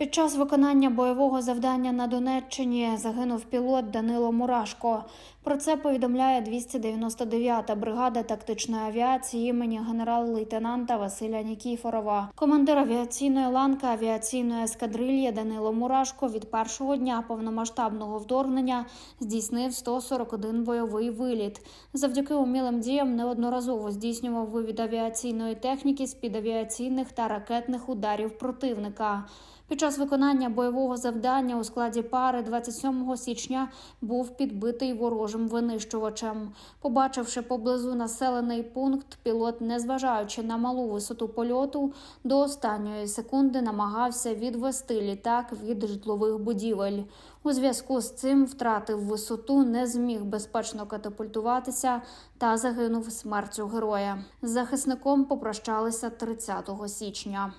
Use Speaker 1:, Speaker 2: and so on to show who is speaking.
Speaker 1: Під час виконання бойового завдання на Донеччині загинув пілот Данило Мурашко. Про це повідомляє 299-та бригада тактичної авіації імені генерал-лейтенанта Василя Нікіфорова. Командир авіаційної ланки авіаційної ескадрильї Данило Мурашко від першого дня повномасштабного вторгнення здійснив 141 бойовий виліт. Завдяки умілим діям неодноразово здійснював вивід авіаційної техніки з під авіаційних та ракетних ударів противника. Під час виконання бойового завдання у складі пари 27 січня був підбитий ворожим винищувачем. Побачивши поблизу населений пункт, пілот, незважаючи на малу висоту польоту, до останньої секунди намагався відвести літак від житлових будівель. У зв'язку з цим втратив висоту, не зміг безпечно катапультуватися та загинув смертю героя. З захисником попрощалися 30 січня.